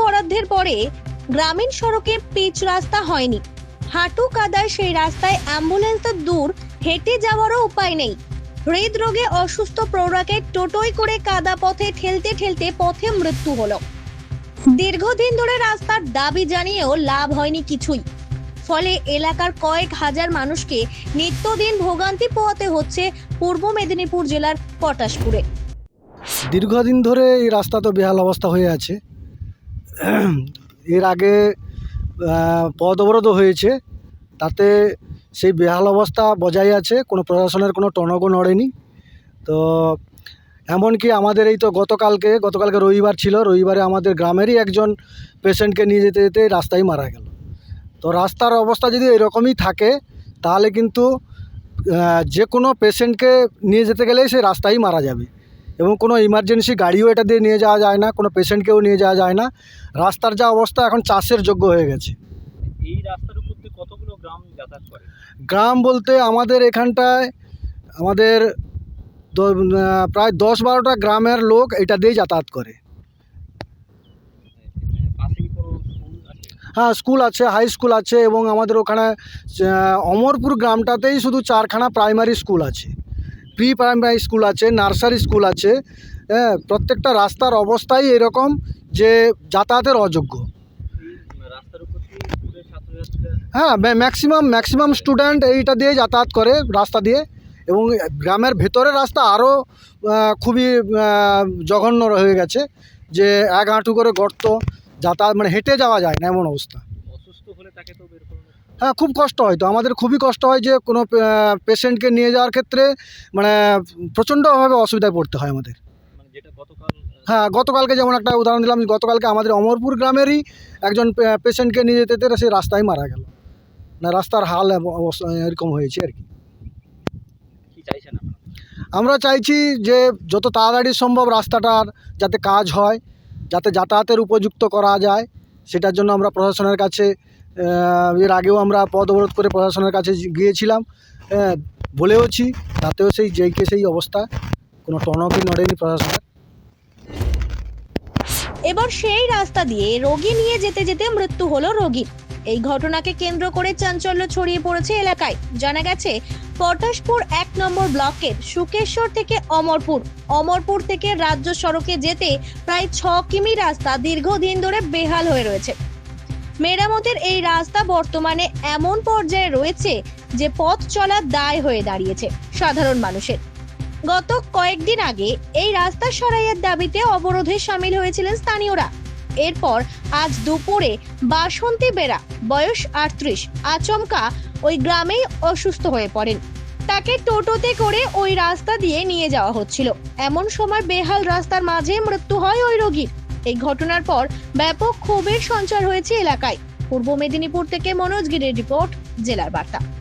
বরাদ্দের পরে গ্রামীণ সড়কে পিচ রাস্তা হয়নি। হাঁটু কাদায় সেই রাস্তায় অ্যাম্বুলেন্স তো দূর, হেঁটে যাওয়ারও উপায় নেই। হৃদরোগে অসুস্থ প্রৌঢ়াকে টোটোয় করে কাদা পথে ঠেলতে ঠেলতে পথে মৃত্যু হলো। দীর্ঘদিন ধরে রাস্তার দাবি জানিয়েও লাভ হয়নি কিছুই। ফলে এলাকার কয়েক হাজার মানুষকে নিত্যদিন ভোগান্তি পোহাতে হচ্ছে পূর্ব মেদিনীপুর জেলার পটাশপুরে। দীর্ঘদিন ধরে এই রাস্তা তো বেহাল অবস্থা হয়ে আছে। এর আগে পথ অবরোধ হয়েছে। তাতে সেই বেহাল অবস্থা বজায় আছে, কোনো প্রশাসনের কোনো টনকও নড়েনি। তো এমনকি আমাদের এই তো গতকালকে গতকালকে রবিবার ছিল, রবিবারে আমাদের গ্রামেরই একজন পেশেন্টকে নিয়ে যেতে যেতে রাস্তায় মারা গেল। তো রাস্তার অবস্থা যদি এরকমই থাকে, তাহলে কিন্তু যে কোনো পেশেন্টকে নিয়ে যেতে গেলেই সে রাস্তায় মারা যাবে। এবং কোনো ইমার্জেন্সি গাড়িও এটা দিয়ে নিয়ে যাওয়া যায় না কোনো পেশেন্টকেও নিয়ে যাওয়া যায় না। রাস্তার যা অবস্থা এখন চাষের যোগ্য হয়ে গেছে। এই রাস্তার উপর দিয়ে কতগুলো গ্রাম যাতায়াত করে? গ্রাম বলতে আমাদের এখানটায় আমাদের প্রায় দশ বারোটা গ্রামের লোক এটা দিয়ে যাতায়াত করে। হ্যাঁ স্কুল আছে হাই স্কুল আছে এবং আমাদের ওখানে অমরপুর গ্রামটাতেই শুধু চারখানা প্রাইমারি স্কুল আছে। প্রি প্রাইমারি স্কুল আছে, নার্সারি স্কুল আছে হ্যাঁ প্রত্যেকটা রাস্তার অবস্থাই এরকম যে যাতায়াতের অযোগ্য। হ্যাঁ ম্যাক্সিমাম ম্যাক্সিমাম স্টুডেন্ট এইটা দিয়ে যাতায়াত করে রাস্তা দিয়ে এবং গ্রামের ভেতরের রাস্তা আরও খুবই জঘন্য হয়ে গেছে যে এক হাঁটু করে গর্ত, যাতায়াত মানে হেঁটে যাওয়া যায় না এমন অবস্থা। অসুস্থ হলে তাকে তো বের হ্যাঁ খুব কষ্ট হয় তো। আমাদের খুবই কষ্ট হয় যে কোনো পেশেন্টকে নিয়ে যাওয়ার ক্ষেত্রে মানে প্রচণ্ডভাবে অসুবিধায় পড়তে হয় আমাদের। হ্যাঁ গতকালকে যেমন একটা উদাহরণ দিলাম, গতকালকে আমাদের অমরপুর গ্রামেরই একজন পেশেন্টকে নিয়ে যেতে সে রাস্তায় মারা গেল। না, রাস্তার হাল এরকম হয়েছে আর কি। আমরা চাইছি যে যত তাড়াতাড়ি সম্ভব রাস্তাটার যাতে কাজ হয়, যাতে যাতায়াতের উপযুক্ত করা যায়, সেটার জন্য আমরা প্রশাসনের কাছে এর আগেও আমরা পদ অবরোধ করে প্রশাসনের কাছে গিয়েছিলাম হ্যাঁ, বলেওছি তাতেও সেই যেইকে সেই অবস্থা কোনো টনকই নড়েনি প্রশাসনের। এবার সেই রাস্তা দিয়ে রোগী নিয়ে যেতে যেতে মৃত্যু হলো রোগীর। এই ঘটনাকে কেন্দ্র করে চাঞ্চল্য ছড়িয়ে পড়েছে এলাকায়। জানা গেছে পটাশপুর এক নম্বর ব্লকের সুকেশ্বর থেকে অমরপুর। অমরপুর থেকে রাজ্য সড়কে যেতে প্রায় ছ কিমি রাস্তা দীর্ঘদিন ধরে বেহাল হয়ে রয়েছে। মেরামতের এই রাস্তা বর্তমানে এমন পর্যায়ে রয়েছে যে পথ চলা দায় হয়ে দাঁড়িয়েছে সাধারণ মানুষের। গত কয়েকদিন আগে এই রাস্তা সরাইয়ের দাবিতে অবরোধে সামিল হয়েছিলেন স্থানীয়রা। এরপর আজ দুপুরে বাসন্তী বেরা, বয়স আটত্রিশ, আচমকা ওই গ্রামেই অসুস্থ হয়ে পড়েন। তাকে টোটোতে করে ওই রাস্তা দিয়ে নিয়ে যাওয়া হচ্ছিল। এমন সময় বেহাল রাস্তার মাঝে মৃত্যু হয় ওই রোগীর। এই ঘটনার পর ব্যাপক ক্ষোভের সঞ্চার হয়েছে এলাকায়। পূর্ব মেদিনীপুর থেকে মনোজ গিরের রিপোর্ট, জেলার বার্তা।